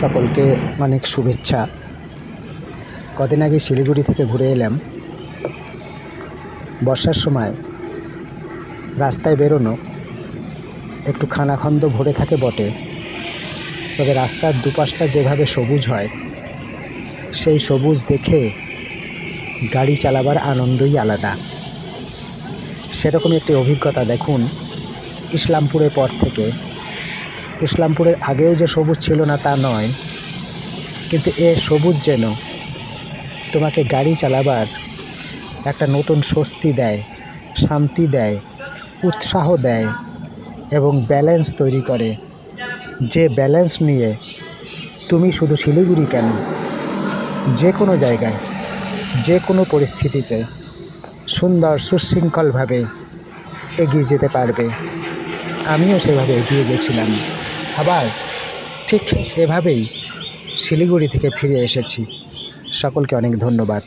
সকলকে অনেক শুভেচ্ছা। কদিন আগে শিলিগুড়ি থেকে ঘুরে এলাম। বর্ষার সময় রাস্তায় বেরোনো, একটু খানাখন্দ ভরে থাকে বটে। তবে রাস্তার দুপাশটা যেভাবে সবুজ হয়, সেই সবুজ দেখে গাড়ি চালাবার আনন্দই আলাদা। সেরকম একটি অভিজ্ঞতা দেখুন ইসলামপুরের পর থেকে। ইসলামপুরের আগেও যে সবুজ ছিল না তা নয়, কিন্তু এ সবুজ যেন তোমাকে গাড়ি চালাবার একটা নতুন স্বস্তি দেয়, শান্তি দেয়, উৎসাহ দেয় এবং ব্যালেন্স তৈরি করে। যে ব্যালেন্স নিয়ে তুমি শুধু শিলিগুড়ি কেন? যে কোনো জায়গায়, যে কোনো পরিস্থিতিতে সুন্দর সুশৃঙ্খলভাবে এগিয়ে যেতে পারবে। আমিও সেভাবে এগিয়ে গেছিলাম। আবার ঠিক এভাবেই শিলিগুড়ি থেকে ফিরে এসেছি। সকলকে অনেক ধন্যবাদ।